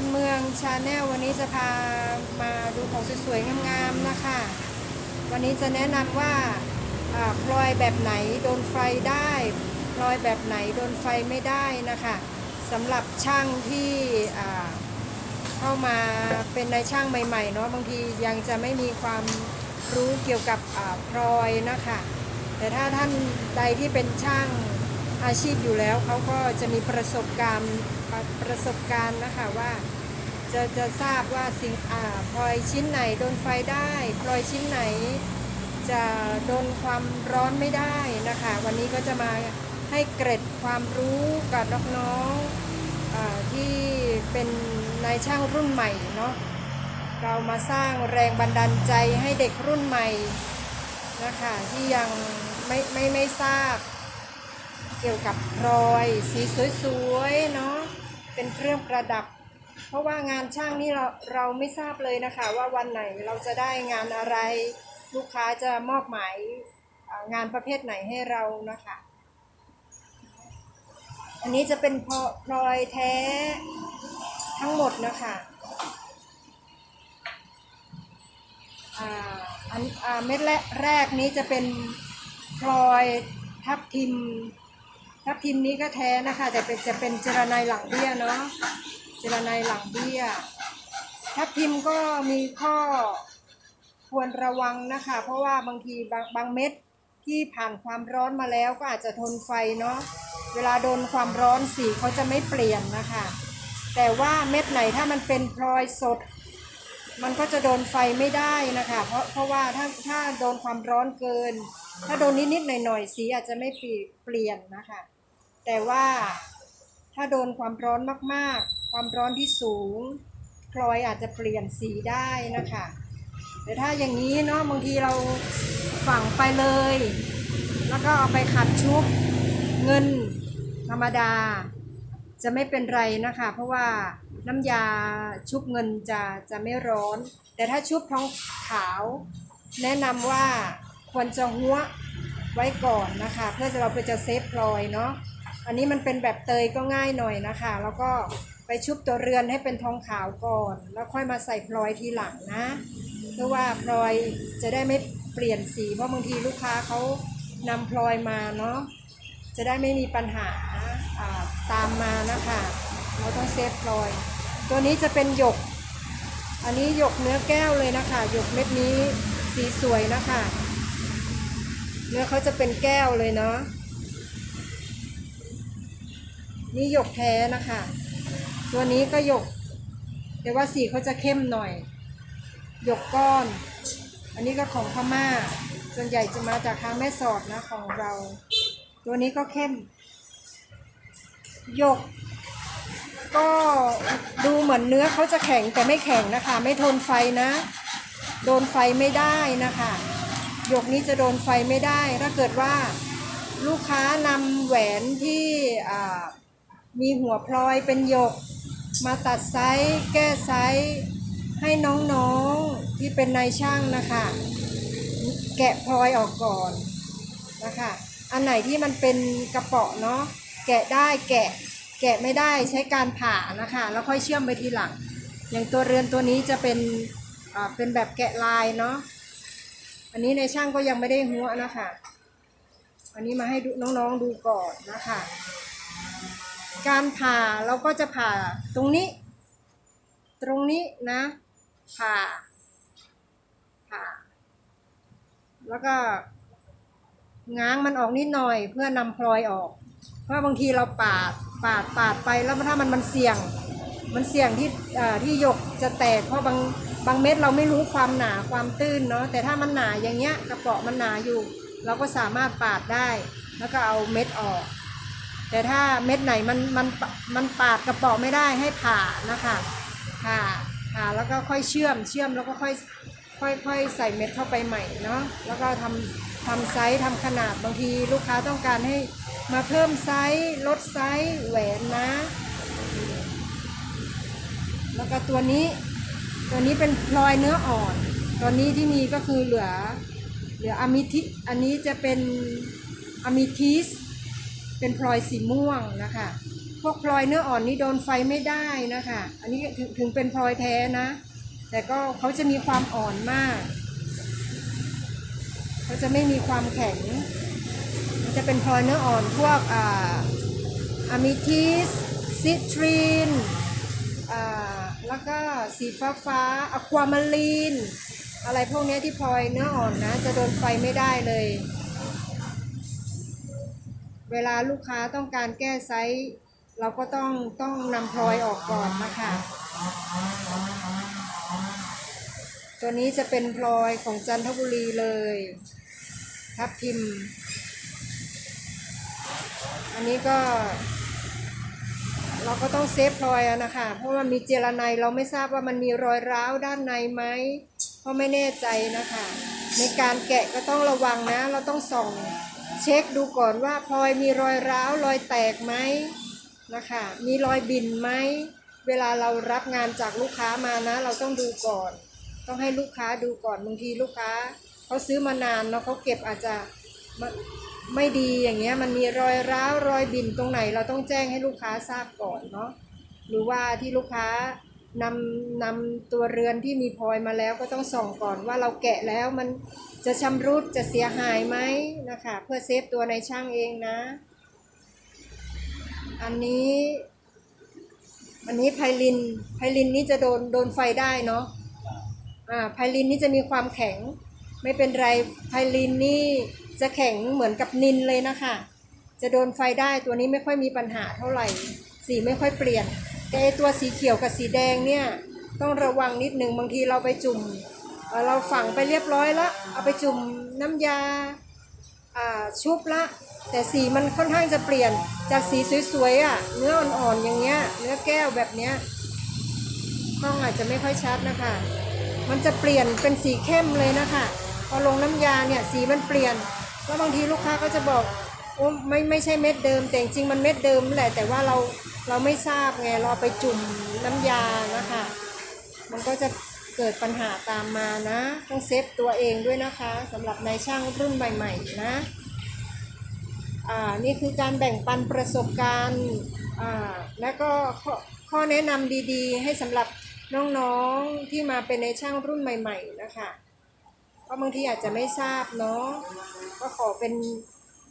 คนเมืองชาแนลวันนี้จะพามาดูของสวยๆงามๆนะคะ วันนี้จะแนะนำว่าพลอยแบบไหนโดนไฟได้พลอยแบบไหนโดนไฟไม่ได้นะคะสำหรับช่างที่เข้ามาเป็นในายช่างใหม่ๆเนาะบางทียังจะไม่มีความรู้เกี่ยวกับพลอยนะคะ แต่ถ้าท่านใดที่เป็นช่างอาชีพอยู่แล้วเขาก็จะมีประสบการณ์ ประสบการณ์นะคะว่าจะจะทราบว่าสิ่งอ่าพลอยชิ้นไหนโดนไฟได้พลอยชิ้นไหนจะโดนความร้อนไม่ได้นะคะ วันนี้ก็จะมาให้เกร็ดความรู้กับน้องๆที่เป็นนายช่างรุ่นใหม่เนาะเรามาสร้างแรงบันดาลใจให้เด็กรุ่นใหม่นะคะที่ยังไม่ไม่ไม่ทราบเกี่ยวกับพลอยสีสวยๆเนาะ เป็นเครื่องประดับ เพราะว่างานช่างนี่เราเราไม่ทราบเลยนะคะ ว่าวันไหนเราจะได้งานอะไร ลูกค้าจะมอบหมายงานประเภทไหนให้เรานะคะ อันนี้จะเป็นพลพลอยแท้ทั้งหมดนะคะอ่าอันอ่าเม็ดแรกนี้จะเป็นพลอยทับทิม ทับทิมนี้ก็แท้นะคะ แต่เป็นจะเป็นเจรไนหลังเบี้ยเนาะเจรไนหลังเบี้ยทับทิมก็มีข้อควรระวังนะคะ เพราะว่าบางทีบางบางเม็ดที่ผ่านความร้อนมาแล้วก็อาจจะทนไฟเนาะเวลาโดนความร้อนสีเขาจะไม่เปลี่ยนนะคะ แต่ว่าเม็ดไหนถ้ามันเป็นพลอยสด มันก็จะโดนไฟไม่ได้นะคะ เพราะเพราะว่าถ้าถ้าโดนความร้อนเกิน ถ้าโดนนิดๆหน่อยๆสีอาจจะไม่เปลี่ยนนะคะ แต่ว่าถ้าโดนความร้อนมากๆ ความร้อนที่สูงพลอยอาจจะเปลี่ยนสีได้นะคะแต่ถ้าอย่างนี้เนาะบางทีเราฝังไปเลย แล้วก็เอาไปขัดชุบเงินธรรมดา จะไม่เป็นไรนะคะ เพราะว่าน้ำยาชุบเงินจะจะไม่ร้อน แต่ถ้าชุบทองขาว แนะนำว่าควรจะหัวไว้ก่อนนะคะ เพื่อจะเราเพื่อจะเซฟพลอยเนาะ อันนี้มันเป็นแบบเตยก็ง่ายหน่อยนะคะ แล้วก็ไปชุบตัวเรือนให้เป็นทองขาวก่อน แล้วค่อยมาใส่พลอยทีหลังนะ เพื่อว่าพลอยจะได้ไม่เปลี่ยนสีเพราะบางทีลูกค้าเขานำพลอยมาเนาะจะได้ไม่มีปัญหาตามมานะคะ เราต้องเซฟพลอย ตัวนี้จะเป็นหยก อันนี้หยกเนื้อแก้วเลยนะคะหยกเม็ดนี้สีสวยนะคะ เนื้อเขาจะเป็นแก้วเลยเนาะ นี่หยกแท้นะคะ ตัวนี้ก็หยก แต่ว่าสีเขาจะเข้มหน่อย หยกก้อน อันนี้ก็ของพม่า ส่วนใหญ่จะมาจากทางแม่สอดนะของเรา ตัวนี้ก็เข้ม หยก ก็ดูเหมือนเนื้อเขาจะแข็งแต่ไม่แข็งนะคะ ไม่ทนไฟนะ โดนไฟไม่ได้นะคะหยกนี้จะโดนไฟไม่ได้ ถ้าเกิดว่าลูกค้านำแหวนที่อ่า มีหัวพลอยเป็นหยก มาตัดไซส์แก้ไซส์ให้น้องๆที่เป็นนายช่างนะคะ แกะพลอยออกก่อนนะคะ อันไหนที่มันเป็นกระเป๋อเนาะแกะได้แกะแกะไม่ได้ใช้การผ่านะคะ แล้วค่อยเชื่อมไปทีหลัง อย่างตัวเรือนตัวนี้จะเป็นอ่าเป็นแบบแกะลายเนาะอันนี้ในช่างก็ยังไม่ได้หัวนะคะ อันนี้มาให้น้องๆดูก่อนนะคะ การผ่าเราก็จะผ่าตรงนี้ ตรงนี้นะ ผ่า ผ่า แล้วก็ง้างมันออกนิดหน่อยเพื่อนำพลอยออก เพราะบางทีเราปาดปาดปาดไปแล้วถ้ามันมันเสี่ยง มันเสี่ยงที่ที่หยกจะแตกเพราะบางบางเม็ดเราไม่รู้ความหนาความตื้นเนาะแต่ถ้ามันหนาอย่างเงี้ยกระเป๋อมันหนาอยู่ เราก็สามารถปาดได้ แล้วก็เอาเม็ดออก แต่ถ้าเม็ดไหนมันมันมันปาดกระเป๋อไม่ได้ให้ผ่านะคะผ่าผ่าแล้วก็ค่อยเชื่อมเชื่อมแล้วก็ค่อยค่อยค่อยใส่เม็ดเข้าไปใหม่เนาะแล้วก็ทำทำไซส์ทำขนาดบางทีลูกค้าต้องการให้มาเพิ่มไซส์ลดไซส์แหวนนะ แล้วก็ตัวนี้ตัวนี้เป็นพลอยเนื้ออ่อนตัวนี้ที่มีก็คือเหลือเหลืออะมิทิอันนี้จะเป็นอะมิทิส เป็นพลอยสีม่วงนะคะ พวกพลอยเนื้ออ่อนนี่โดนไฟไม่ได้นะคะ อันนี้ถึงถึงเป็นพลอยแท้นะ แต่ก็เขาจะมีความอ่อนมากเขาจะไม่มีความแข็ง มันจะเป็นพลอยเนื้ออ่อนพวกอ่าอะมิทิสซิตรีนอ่าแล้วก็สีฟ้าฟ้าอะความารีนอะไรพวกนี้ที่พลอยเนื้ออ่อนนะ จะโดนไฟไม่ได้เลย เวลาลูกค้าต้องการแก้ไซส์เราก็ต้องต้องนำพลอยออกก่อนนะคะ ตัวนี้จะเป็นพลอยของจันทบุรีเลยทับทิม อันนี้ก็ เราก็ต้องเซฟพลอยอะนะคะ เพราะว่ามีเจลาไนเราไม่ทราบว่ามันมีรอยร้าวด้านในไหมเพราะไม่แน่ใจนะคะ ในการแกะก็ต้องระวังนะ เราต้องส่อง เช็คดูก่อนว่าพลอยมีรอยร้าวรอยแตกไหมนะคะ มีรอยบินไหม เวลาเรารับงานจากลูกค้ามานะ เราต้องดูก่อน ต้องให้ลูกค้าดูก่อนบางทีลูกค้าเขาซื้อมานานแล้วเขาเก็บอาจจะไม่ดีอย่างเงี้ยมันมีรอยร้าวรอยบินตรงไหน เราต้องแจ้งให้ลูกค้าทราบก่อนเนาะหรือว่าที่ลูกค้า นำนำตัวเรือนที่มีพลอยมาแล้วก็ต้องส่องก่อนว่าเราแกะแล้วมันจะชำรุดจะเสียหายไหมนะคะเพื่อเซฟตัวในช่างเองนะ อันนี้อันนี้ไพลินไพลินนี่จะโดนโดนไฟได้เนาะอ่าไพลินนี่จะมีความแข็ง ไม่เป็นไรไพลินนี่จะแข็งเหมือนกับนินเลยนะคะ จะโดนไฟได้ตัวนี้ไม่ค่อยมีปัญหาเท่าไหร่ สีไม่ค่อยเปลี่ยน แต่ไอ้ตัวสีเขียวกับสีแดงเนี่ยต้องระวังนิดหนึ่งบางทีเราไปจุ่มเราฝังไปเรียบร้อยและเอาไปจุ่มน้ำยาชุบละ แต่สีมันค่อนข้างจะเปลี่ยนจากสีสวยๆอะเนื้ออ่อนๆอย่างเงี้ยเนื้อแก้วแบบเนี้ยกล้องอาจจะไม่ค่อยชัดนะคะ มันจะเปลี่ยนเป็นสีเข้มเลยนะคะ พอลงน้ำยาเนี่ยสีมันเปลี่ยน แล้วบางทีลูกค้าก็จะบอก ไม่ไม่ใช่เม็ดเดิม แต่จริงมันเม็ดเดิมแหละแต่ว่าเราเราไม่ทราบไงเราไปจุ่มน้ำยานะคะมันก็จะเกิดปัญหาตามมานะ ต้องเซฟตัวเองด้วยนะคะสำหรับนายช่างรุ่นใหม่ๆนะอ่านี่คือการแบ่งปันประสบการณ์อ่าและก็ข้อข้อแนะนำดีๆ ให้สำหรับน้องๆที่มาเป็นในช่างรุ่นใหม่ ๆ นะคะเพราะบางทีอาจจะไม่ทราบเนาะก็ขอเป็น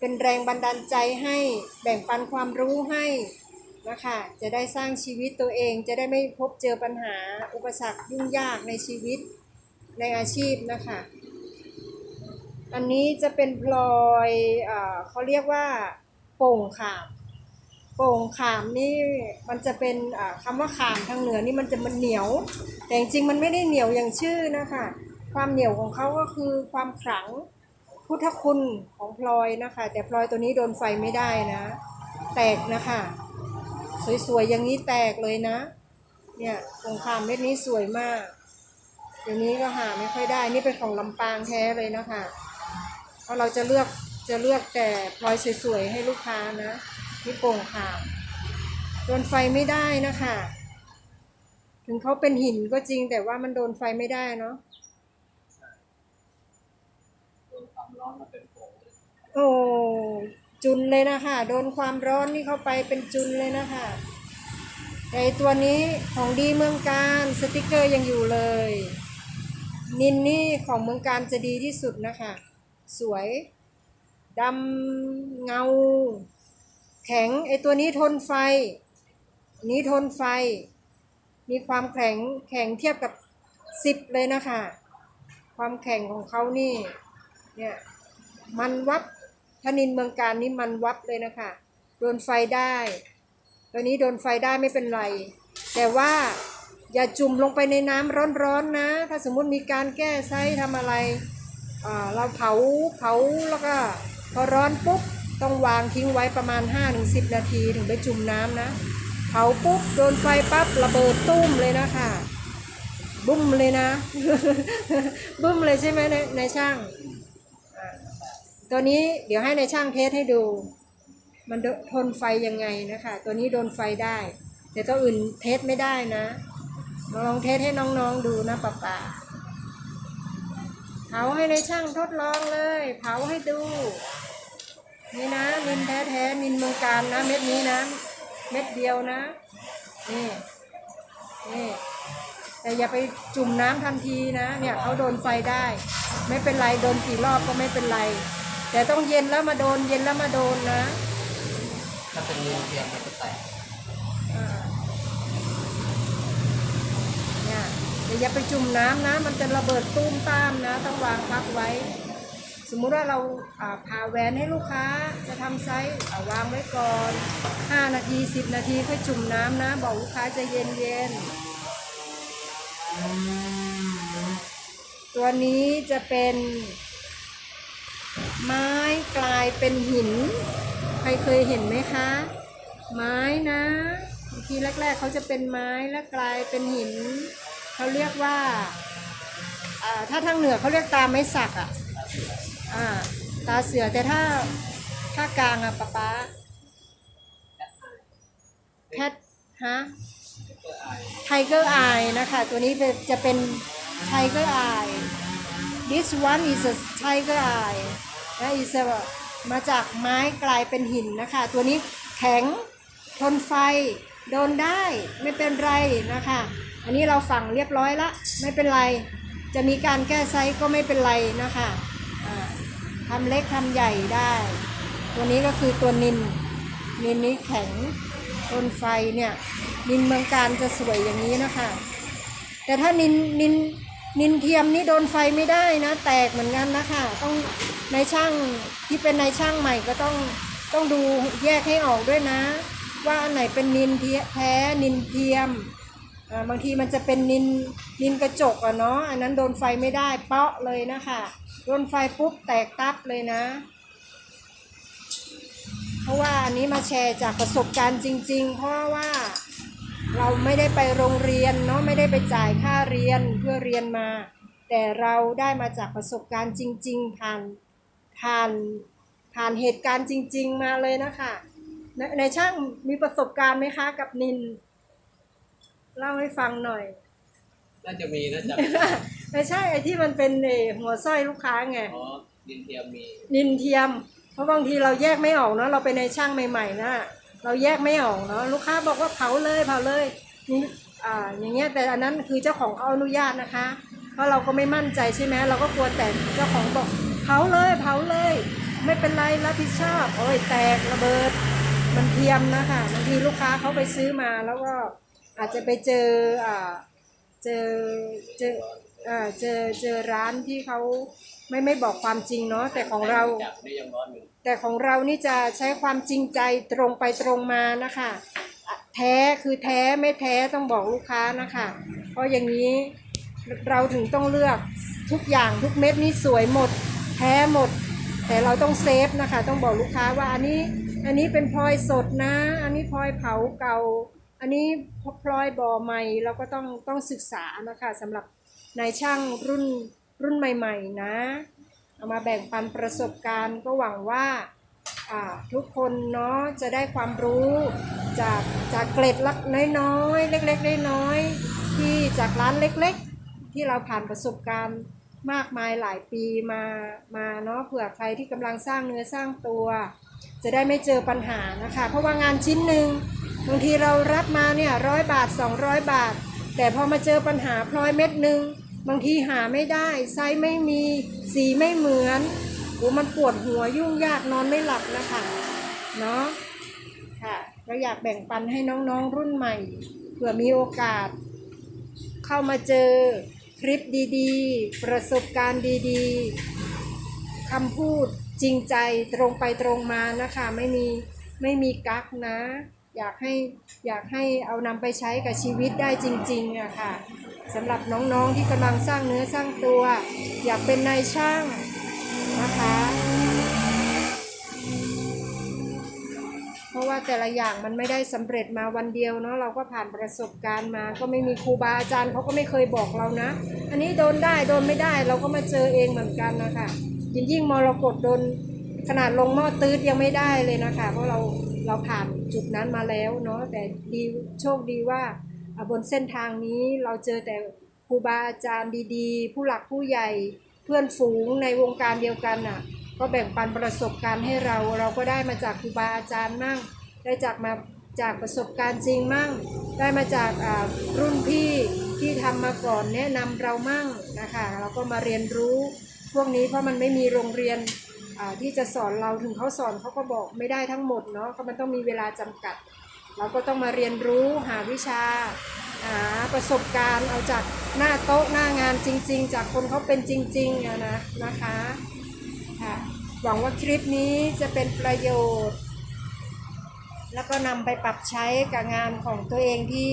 เป็นแรงบันดาลใจให้แบ่งปันความรู้ให้นะคะจะได้สร้างชีวิตตัวเองจะได้ไม่พบเจอปัญหาอุปสรรคยุ่งยากในชีวิตในอาชีพนะคะ อันนี้จะเป็นพลอยเอเขาเรียกว่าโป่งขาม โป่งขามนี่มันจะเป็นอ่าคำว่าขามทางเหนือนี่มันจะมันเหนียว แต่จริงๆมันไม่ได้เหนียวอย่างชื่อนะคะ ความเหนียวของเขาก็คือความขลัง พุทธคุณของพลอยนะคะ แต่พลอยตัวนี้โดนไฟไม่ได้นะ แตกนะคะ สวยๆอย่างนี้แตกเลยนะ เนี่ยโป่งขามเม็ดนี้สวยมากเดี๋ยวนี้ก็หาไม่ค่อยได้ นี่เป็นของลำปางแท้เลยนะคะเพราะเราจะเลือกจะเลือกแต่พลอยสวยๆให้ลูกค้านะนี่โป่งขามโดนไฟไม่ได้นะคะ ถึงเขาเป็นหินก็จริงแต่ว่ามันโดนไฟไม่ได้เนาะ โดนความร้ อนมาเป็นโป่งเลยโอ้จุนเลยนะคะโดนความร้อนนี่เข้าไปเป็นจุนเลยนะคะไอ้ตัวนี้ของดีเมืองการสติกเกอร์ยังอยู่เลย นินนี่ของเมืองการจะดีที่สุดนะคะ สวยดำเงา แข็งไอตัวนี้ทนไฟ นี้ทนไฟ มีความแข็งแข็งเทียบกับสิบเลยนะคะ ความแข็งของเขานี่เนี่ย มันวับธนินเมืองการนี่มันวับเลยนะคะ โดนไฟได้ ตัวนี้โดนไฟได้ไม่เป็นไร แต่ว่าอย่าจุ่มลงไปในน้ำร้อนๆนะ ถ้าสมมุติมีการแก้ไซส์ทำอะไร เราเผาเผาแล้วก็พอร้อนปุ๊บต้องวางทิ้งไว้ประมาณ 5-10 นาทีถึงไปจุ่มน้ำนะ เผาปุ๊บโดนไฟปั๊บระเบิดตุ้มเลยนะคะบุ้มเลยนะ บุ้มเลยใช่ไหมในในช่าง ตัวนี้เดี๋ยวให้ในช่างเทสให้ดู มันทนไฟยังไงนะคะ ตัวนี้โดนไฟได้ แต่ตัวอื่นเทสไม่ได้นะลองเทสให้น้องๆดูนะป้าป่าเผาให้ในช่างทดลองเลย เผาให้ดู นี่นะนินแท้ๆนินเมืองการนะ เม็ดนี้นะ เม็ดเดียวนะนี่นี่แต่อย่าไปจุ่มน้ำทันทีนะ เนี่ยเขาโดนไฟได้ ไม่เป็นไร โดนกี่รอบก็ไม่เป็นไร แต่ต้องเย็นแล้วมาโดน เย็นแล้วมาโดนนะ ถ้าเป็นเนื้อเทียมมันจะแตกอ่าเนี่ยเดี๋ยวอย่าไปจุ่มน้ำนะ มันจะระเบิดตุ้มตามนะ ต้องวางพักไว้ สมมุติว่าเราอ่าผ่าแหวนให้ลูกค้าจะทำไซส์อ่าวางไว้ก่อน 5 นาที 10 นาทีค่อยจุ่มน้ำนะ บอกลูกค้าจะเย็นเย็นๆ ตัวนี้จะเป็น ไม้กลายเป็นหิน ใครเคยเห็นไหมคะ ไม้นะบางทีแรก ๆเขาจะเป็นไม้แล้วกลายเป็นหินเขาเรียกว่าถ้าทางเหนือเขาเรียกตาไม้สักอะตาเสือแต่ถ้าภากลางอะป๊าป๊าแคทฮะไทเกอร์อายนะคะ ตัวนี้จะเป็นไทเกอร์อาย this one is a tiger eye และ is a มาจากไม้กลายเป็นหินนะคะ ตัวนี้แข็งทนไฟ โดนได้ไม่เป็นไรนะคะ อันนี้เราฝังเรียบร้อยละไม่เป็นไร จะมีการแก้ไซส์ก็ไม่เป็นไรนะคะทำเล็กทำใหญ่ได้ ตัวนี้ก็คือตัวนินนินนี้แข็งทนไฟเนี่ยนินเมืองการจะสวยอย่างนี้นะคะ แต่ถ้านินนิน นินเทียมนี่โดนไฟไม่ได้นะ แตกเหมือนกันนะคะต้องในช่างที่เป็นในช่างใหม่ก็ต้องต้องดูแยกให้ออกด้วยนะ ว่าอันไหนเป็นนินเทียแท้นินเทียมบางทีมันจะเป็นนินนินกระจกอะเนาะอันนั้นโดนไฟไม่ได้เปาะเลยนะคะโดนไฟปุ๊บแตกตับเลยนะ เพราะว่าอันนี้มาแชร์จากประสบการณ์จริง ๆ เพราะว่า เราไม่ได้ไปโรงเรียนเนาะไม่ได้ไปจ่ายค่าเรียนเพื่อเรียนมา แต่เราได้มาจากประสบการณ์จริง ๆ ผ่านผ่านผ่านเหตุการณ์จริง ๆ มาเลยนะคะในในช่างมีประสบการณ์ไหมคะกับนิน เล่าให้ฟังหน่อย น่าจะมีนะจ๊ะไม่ใช่ไอ้ที่มันเป็นเอ่อหัวสร้อยลูกค้าไง อ๋อดินเทียมมี นินเทียม เพราะบางทีเราแยกไม่ออกเนาะเราเป็นในช่างใหม่ๆนะ เราแยกไม่ออกเนาะลูกค้าบอกว่าเผาเลยเผาเลยนี่อ่าอย่างเงี้ยแต่อันนั้นคือเจ้าของเขาอนุญาตนะคะ เพราะเราก็ไม่มั่นใจใช่ไหมเราก็กลัวแต่เจ้าของบอกเผาเลยเผาเลย ไม่เป็นไรรับผิดชอบโอ้ยแตกระเบิด มันเทียมนะคะบางทีลูกค้าเขาไปซื้อมาแล้วก็อาจจะไปเจออ่าเจอเจอ อ่าเจอเจอร้านที่เขาไม่ไม่บอกความจริงเนาะแต่ของเรา จับได้ยังร้อนอยู่แต่ของเรานี่จะใช้ความจริงใจตรงไปตรงมานะคะอะแท้คือแท้ไม่แท้ต้องบอกลูกค้านะคะเพราะอย่างนี้เราถึงต้องเลือกทุกอย่างทุกเม็ดนี่สวยหมด แท้หมด แต่เราต้องเซฟนะคะ ต้องบอกลูกค้าว่าอันนี้อันนี้เป็นพลอยสดนะ อันนี้พลอยเผาเก่า อันนี้พลอยบ่อใหม่เราก็ต้องต้องศึกษานะคะสำหรับ นายช่างรุ่นรุ่นใหม่ ๆ นะ เอามาแบ่งปันประสบการณ์ก็หวังว่าทุกคนเนาะจะได้ความรู้จากจากเกล็ดลักน้อยๆ เล็กๆน้อยๆที่จากร้านเล็กๆ ที่เราผ่านประสบการณ์มากมายหลายปีมามาเนาะเผื่อใครที่กำลังสร้างเนื้อสร้างตัว จะได้ไม่เจอปัญหานะคะ เพราะว่างานชิ้นหนึ่งบางทีเรารับมาเนี่ยร้อยบาท 200 บาท แต่พอมาเจอปัญหาพลอยเม็ดหนึ่ง บางทีหาไม่ได้ไซส์ไม่มีสีไม่เหมือนโอ้มันปวดหัวยุ่งยากนอนไม่หลับนะคะเนาะค่ะเราอยากแบ่งปันให้น้องๆรุ่นใหม่เผื่อมีโอกาส เข้ามาเจอคลิปดีๆ ประสบการณ์ดีๆคำพูดจริงใจตรงไปตรงมานะคะ ไม่มีไม่มีกักนะ อยากให้อยากให้เอานำไปใช้กับชีวิตได้จริงๆอะค่ะ สำหรับน้องๆที่กำลังสร้างเนื้อสร้างตัว อยากเป็นนายช่างนะคะ เพราะว่าแต่ละอย่างมันไม่ได้สำเร็จมาวันเดียวเนาะเราก็ผ่านประสบการณ์มา ก็ไม่มีครูบาอาจารย์เขาก็ไม่เคยบอกเรานะ อันนี้โดนได้โดนไม่ได้เราก็มาเจอเองเหมือนกันนะคะยิ่งยิ่งมรกตโดนขนาดลงหม้อตืดยังไม่ได้เลยนะคะ เพราะเราเราผ่านจุดนั้นมาแล้วเนาะแต่ดีโชคดีว่าอ่า บนเส้นทางนี้เราเจอแต่ครูบาอาจารย์ดีๆ ผู้หลักผู้ใหญ่เพื่อนฝูงในวงการเดียวกันน่ะ ก็แบ่งปันประสบการณ์ให้เรา เราก็ได้มาจากครูบาอาจารย์มั่ง ได้จากมาจากประสบการณ์จริงมั่ง ได้มาจากอ่ารุ่นพี่ที่ทำมาก่อนแนะนำเรามั่งนะคะ เราก็มาเรียนรู้พวกนี้เพราะมันไม่มีโรงเรียนอ่าที่จะสอนเราถึงเขาสอนเขาก็บอกไม่ได้ทั้งหมดเนาะเพราะมันต้องมีเวลาจำกัด เราก็ต้องมาเรียนรู้หาวิชา หาประสบการณ์ เอาจากหน้าโต๊ะหน้างานจริง ๆ จากคนเขาเป็นจริงๆอะนะนะคะค่ะหวังว่าคลิปนี้จะเป็นประโยชน์ แล้วก็นำไปปรับใช้กับงานของตัวเองที่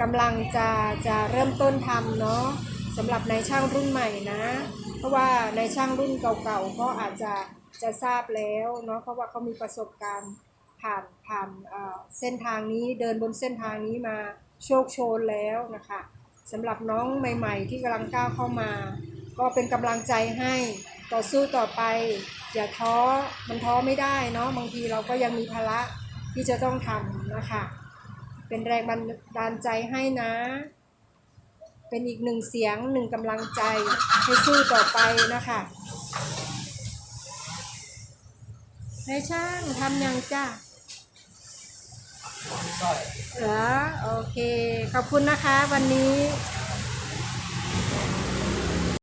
กำลังจะจะเริ่มต้นทำเนาะสำหรับในายช่างรุ่นใหม่นะ เพราะว่าในายช่างรุ่นเก่าๆก็อาจจะจะทราบแล้วเนาะเพราะว่าเขามีประสบการณ์ ผ่านผ่านเส้นทางนี้เดินบนเส้นทางนี้มาโชคโชนแล้วนะคะสำหรับน้องใหม่ ๆ ที่กำลังก้าวเข้ามา ก็เป็นกำลังใจให้ต่อสู้ต่อไป อย่าท้อมันท้อไม่ได้เนาะบางทีเราก็ยังมีภาระที่จะต้องทำนะคะเป็นแรงบันดาลใจให้นะ เป็นอีกหนึ่งเสียงหนึ่งกำลังใจให้สู้ต่อไปนะคะนายช่างทำยังจ้า เหรอโอเค ขอบคุณนะคะวันนี้